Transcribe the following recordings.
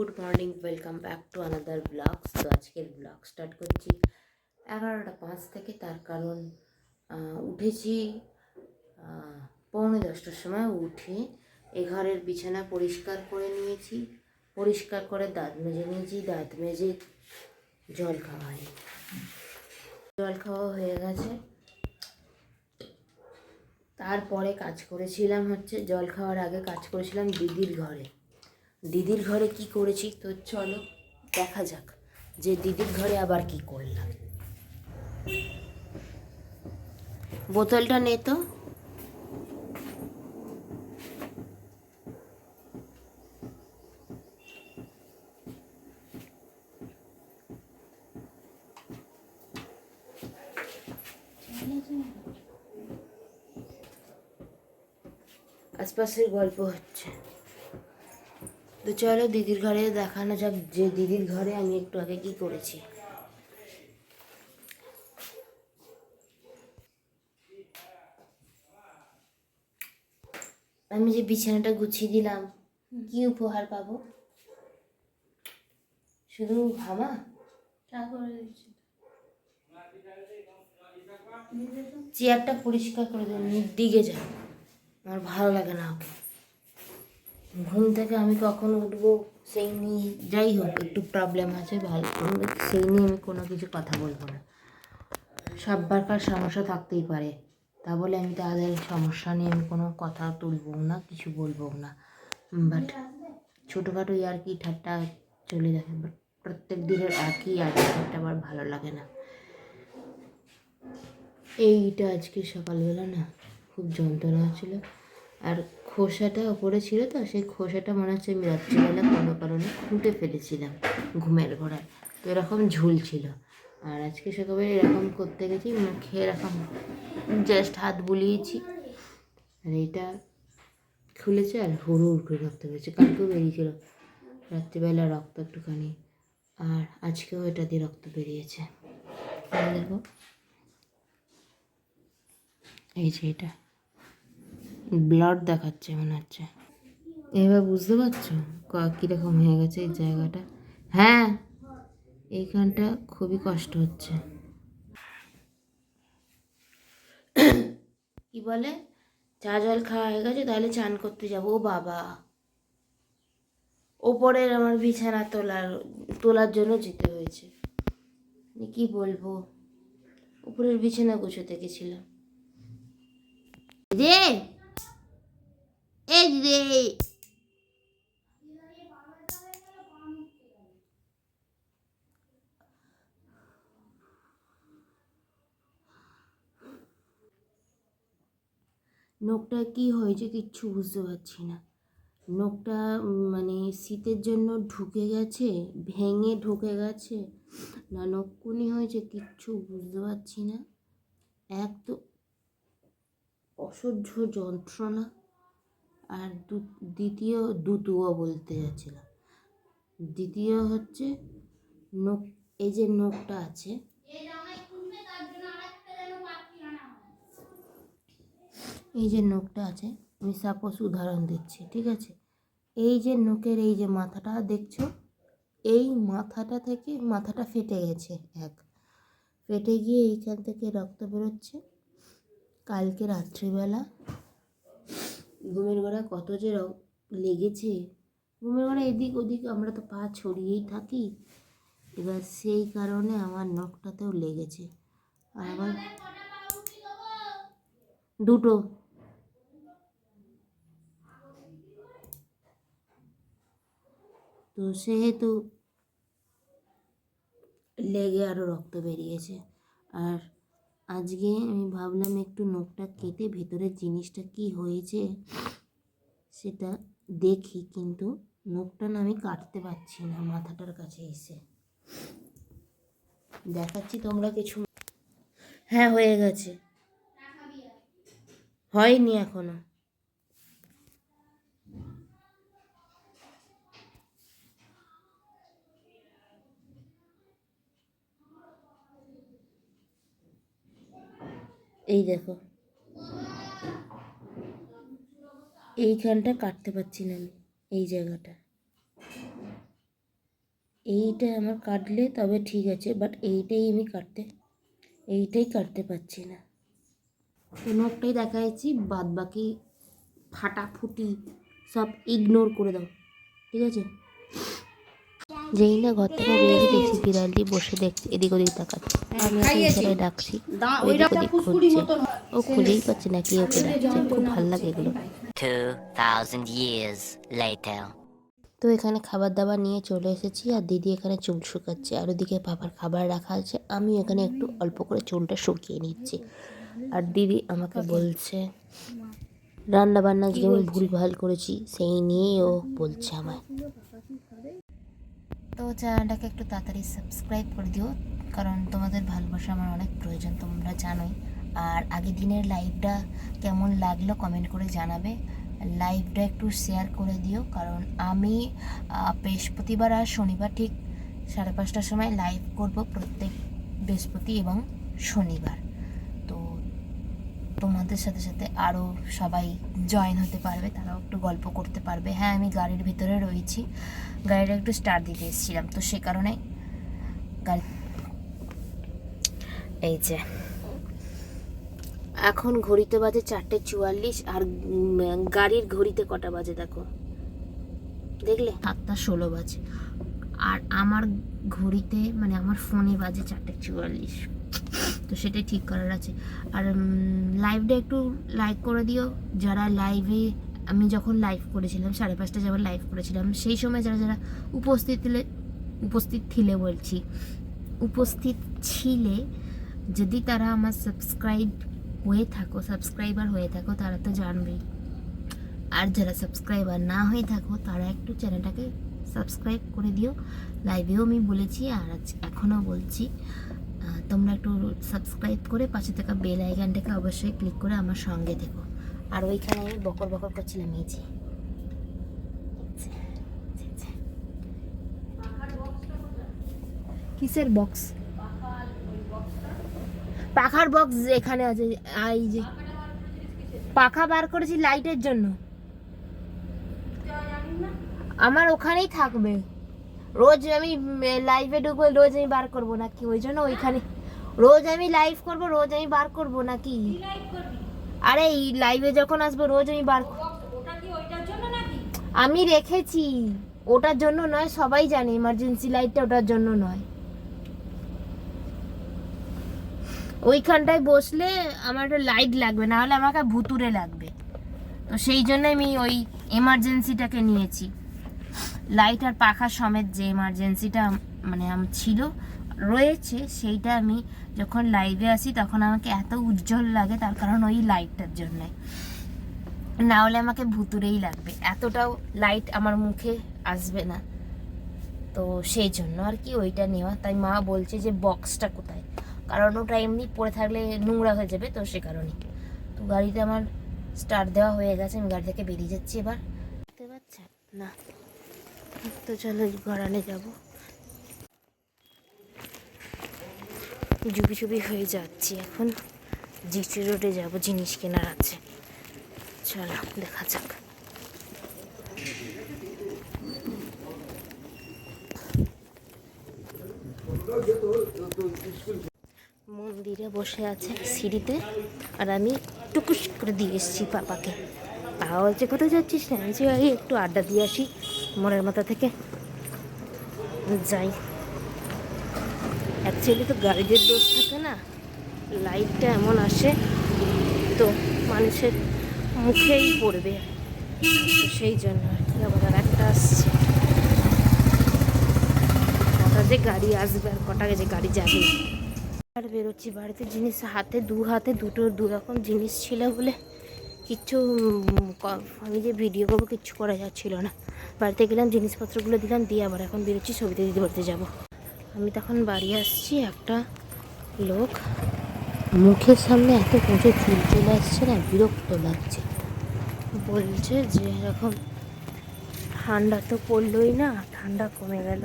Good morning, welcome back to another blogs. তো আজকের blog start করছি এগারোটা পাঁচ থেকে, তার কারণ উঠেছি পৌনে দশটার সময় উঠে এ ঘরের বিছানা পরিষ্কার করে নিয়েছি। পরিষ্কার করে দাঁত মেজে নিয়েছি, দাঁত মেজে জল খাওয়াই জল খাওয়া হয়ে গেছে। তারপরে কাজ করেছিলাম হচ্ছে, জল খাওয়ার আগে কাজ করেছিলাম দিদির ঘরে। দিদির ঘরে কি করেছি? তো চলো, দেখা যাক যে দিদির ঘরে আবার কি করলাম। বোতলটা নে তো। আশপাশের গল্প হচ্ছে। তো চলো দিদির ঘরে দেখানো যাক যে দিদির ঘরে আমি একটু আগে কি করেছি। আমি যে বিছানাটা গুছিয়ে দিলাম কি উপহার পাবো? শুধু দিচ্ছি। চেয়ারটা পরিষ্কার করে দেবেন দিকে যা আমার ভালো লাগে না। ঘুম থেকে আমি কখন উঠবো, সেই নিয়ে যাই হোক, একটু প্রবলেম আছে, ভালো সেই নিয়ে আমি কোনো কিছু কথা বলব না। সব্বারকার সমস্যা থাকতেই পারে। তা বলে আমি তাদের সমস্যা নিয়ে আমি কোনো কথা তুলবো না, কিছু বলব না। বাট ছোটোখাটো আর কি ঠাট্টা চলে যাবে বাট প্রত্যেক দিনের একই আর কি ঠাট্টা আমার ভালো লাগে না। এইটা আজকে সকালবেলা না, খুব যন্ত্রণা হচ্ছিল আর খোসাটা ওপরে ছিল তো, সেই খোসাটা মনে হচ্ছে আমি রাত্রিবেলা কোনো কারণে খুঁটে ফেলেছিলাম ঘুমের ঘোড়ায়। তো এরকম ঝুলছিল আর আজকে সকালে এরকম করতে গেছি মুখে এরকম জাস্ট হাত বুলিয়েছি। আর এটা খুলেছে আর হুড়ু উঠে রক্ত বেরিয়েছে কালকেও বেরিয়েছিল। রাত্রিবেলা রক্ত একটুখানি। আর আজকেও এটা দিয়ে রক্ত বেরিয়েছে। দেখো। এই যে এটা। ব্লাড দেখাচ্ছে মনে হচ্ছে। এবার বুঝতে পারছ কীরকম হয়ে গেছে এই জায়গাটা? হ্যাঁ এইখানটা খুবই কষ্ট হচ্ছে। কি বলে? চা জল খাওয়া হয়ে গেছে, তাহলে চান করতে যাব। ও বাবা। ওপরের আমার বিছানা তোলার তোলার জন্য যেতে হয়েছে। মানে কি বলব? উপরের বিছানা গুছোতে গেছিলাম। রে! রে নখটা কি হয়েছে কিচ্ছু বুঝতে পারছি না। নখটা মানে শীতের জন্য ঢুকে গেছে, ভেঙে ঢুকে গেছে। না নখকুনি হয়েছে কিচ্ছু বুঝতে পারছি না। এক তো অসহ্য যন্ত্রণা। আর দু- দ্বিতীয় দুতুও বলতে যাচ্ছিলাম। দ্বিতীয় হচ্ছে নখ, এই যে নখটা আছে। এই যে নখটা আছে, আমি সাপোজ উদাহরণ দিচ্ছি, ঠিক আছে? এই যে নখের এই যে মাথাটা, দেখছ? এই মাথাটা থেকে মাথাটা ফেটে গেছে, এক। ফেটে গিয়ে এইখান থেকে রক্ত বেরোচ্ছে। কালকে রাত্রিবেলা ঘুমের ঘোড়া কত যে লেগেছে। ঘুমের ঘোড়া এদিক ওদিক আমরা তো পা ছড়িয়েই থাকি। এবার সেই কারণে আমার নখটাতেও লেগেছে। আর আবার দুটো। তো সেহেতু লেগে আরও রক্ত বেরিয়েছে। আর আজকে আমি ভাবলাম একটু নখটা কেটে ভেতরের জিনিসটা কি হয়েছে সেটা দেখি, কিন্তু নখটা না আমি কাটতে পারছি না মাথাটার কাছে এসে। দেখাচ্ছি তোমরা কিছু। হ্যাঁ হয়ে গেছে। হয়নি এখনও। এই দেখো। এইখানটা কাটতে পারছি না আমি, এই জায়গাটা। এইটা আমার কাটলে তবে ঠিক আছে বাট এইটাই আমি কাটতে, এইটাই কাটতে পারছি না। কোনো একটাই দেখাচ্ছি বাদ বাকি ফাটাফুটি সব ইগনোর করে দাও, ঠিক আছে? যেই না ঘর থেকে বেরিয়ে দেখছি বিড়ালটি বসে দেখছে এদিক ওদিক তাকাচ্ছে। আমি ওকে ইশারায় ডাকছি ওদিক ও খুলেই পাচ্ছে না কি ওকে ডাকছে খুব ভালো লাগে এগুলো। 2,000 years later. তো এখানে খাবার দাবার নিয়ে চলে এসেছি আর দিদি এখানে চুল শুকাচ্ছে আর ওদিকে বাবার খাবার রাখা আছে। আমি এখানে একটু অল্প করে চুলটা শুকিয়ে নিচ্ছি। আর দিদি আমাকে বলছে রান্না বান্না আজকে আমি ভুল ভালো করেছি সেই নিয়েই ও বলছে আমায়। তো চ্যানেলটাকে একটু তাড়াতাড়ি সাবস্ক্রাইব করে দিও, কারণ তোমাদের ভালোবাসা আমার অনেক প্রয়োজন, তোমরা জানোই। আর আগের দিনের লাইভটা কেমন লাগল কমেন্ট করে জানাবে। লাইভটা একটু শেয়ার করে দিও, কারণ আমি বৃহস্পতিবার আর শনিবার ঠিক সাড়ে পাঁচটার সময় লাইভ করব প্রত্যেক বৃহস্পতি এবং শনিবার। তোমাদের সাথে সাথে আরও সবাই জয়েন হতে পারবে, তারাও একটু গল্প করতে পারবে। হ্যাঁ আমি গাড়ির ভিতরে রয়েছি। গাড়িটা একটু স্টার্ট দিতে এসেছিলাম, তো সে কারণে এই যে। এখন ঘড়িতে বাজে চারটে চুয়াল্লিশ আর গাড়ির ঘড়িতে কটা বাজে দেখো? দেখলে? সাতটা ষোলো বাজে। আর আমার ঘড়িতে মানে আমার ফোনে বাজে চারটে চুয়াল্লিশ। তো সেটাই ঠিক করার আছে। আর লাইভটা একটু লাইক করে দিও। যারা লাইভে আমি যখন লাইভ করেছিলাম, সাড়ে পাঁচটা যাবার লাইভ করেছিলাম, সেই সময় যারা যারা উপস্থিত উপস্থিত ছিলে বলছি, উপস্থিত ছিলে, যদি তারা আমার সাবস্ক্রাইব হয়ে থাকো সাবস্ক্রাইবার হয়ে থাকো, তারা তো জানবেই আর যারা সাবস্ক্রাইবার না হয়ে থাকো, তারা একটু চ্যানেলটাকে সাবস্ক্রাইব করে দিও। লাইভেও আমি বলেছি, আর আজ এখনও বলছি। তোমরা একটু সাবস্ক্রাইব করে পাশে থাকা বেল আইকনটাকে অবশ্যই ক্লিক করে আমার সঙ্গে দেখো আর ওইখানে আমি বকর বকর করছিলাম, এই যে। কিসের বক্স পাখার বক্স এখানে আছে এই যে। পাখা বার করেছি লাইটের জন্য। আমার ওখানেই থাকবে। রোজ আমি লাইভে ঢুকবো রোজ আমি বার করব নাকি? ওই জন্য ওইখানে। রোজ আমি লাইভ করব রোজ আমি বার করব নাকি? আরে এই লাইভে যখন আসব রোজ আমি বার আমি রেখেছি। ওটার জন্য নয় সবাই জানে ইমার্জেন্সি লাইটটা ওটার জন্য নয়। ওইখানটায় বসলে আমার একটা লাইট লাগবে না হলে আমাকে ভুতুরে লাগবে। তো সেই জন্য আমি ওই এমার্জেন্সিটাকে নিয়েছি। লাইট আর পাখা সমেত যে এমার্জেন্সিটা মানে আম- ছিল, রয়েছে, সেইটা আমি যখন লাইভে আসি, তখন আমাকে এত উজ্জ্বল লাগে, তার কারণ ওই লাইটটার জন্যে। না হলে আমাকে ভুতুরেই লাগবে। এতটাও লাইট আমার মুখে আসবে না। তো সেই জন্য আর কি ওইটা নেওয়া। তাই মা বলছে যে বক্সটা কোথায়? কারণ ওটা এমনি পড়ে থাকলে নোংরা হয়ে যাবে, তো সে কারণে। তো গাড়িতে আমার স্টার্ট দেওয়া হয়ে গেছে, আমি গাড়ি থেকে বেরিয়ে যাচ্ছি এবার। না। তো চলো গড়ানে যাব। জুবি চুবি হয়ে যাচ্ছি এখন। জিটি রোডে যাব, জিনিস কেনার আছে। চলো, দেখা যাক। মন্দিরে বসে আছে সিঁড়িতে, আর আমি টুকুস করে দিয়ে এসেছি পাপাকে। পাপা বলছে কোথায় যাচ্ছিস না? আমি এই একটু আড্ডা দিয়ে আসি, মনের মাথা থেকে। যাই। অ্যাকচুয়ালি তো গাড়িদের দোষ থাকে না? লাইটটা এমন আসে, তো মানুষের মুখেই পড়বে। সেই জন্য আবার একটা আসছে। কটা যে গাড়ি আসবে আর কটা যে গাড়ি যাবে। আর বেরোচ্ছি, বাড়িতে জিনিস হাতে, দু হাতে, দুটো দু রকম জিনিস ছিল বলে। কিচ্ছু আমি যে ভিডিও করব কিচ্ছু করা যাচ্ছিল না। বাড়িতে গেলাম, জিনিসপত্রগুলো দিলাম, দিয়ে আবার এখন বেরোচ্ছি সবিতা দিদি বাড়িতে যাব। আমি তখন বাড়ি আসছি, একটা লোক মুখের সামনে এত প্রচুর চুল চলে আসছে না, বিরক্ত লাগছে। বলছে যে এরকম ঠান্ডা তো পড়লোই না, ঠান্ডা কমে গেল।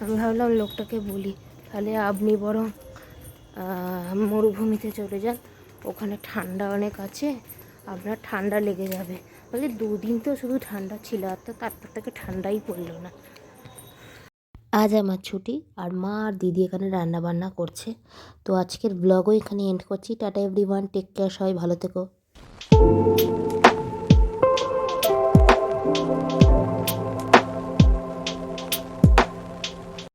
আমি ভাবলাম লোকটাকে বলি, তাহলে আপনি বরং মরুভূমিতে চলে যান, ওখানে ঠান্ডা অনেক আছে আপনার ঠান্ডা লেগে যাবে। বলে দুদিন তো শুধু ঠান্ডা ছিল, আর তো তারপর থেকে ঠান্ডাই পড়ল না। আজ আমার ছুটি, আর মা আর দিদি এখানে রান্না বান্না করছে। তো আজকের ব্লগও এখানে এন্ড করছি। Tata everyone take care সবাই ভালো থেকো।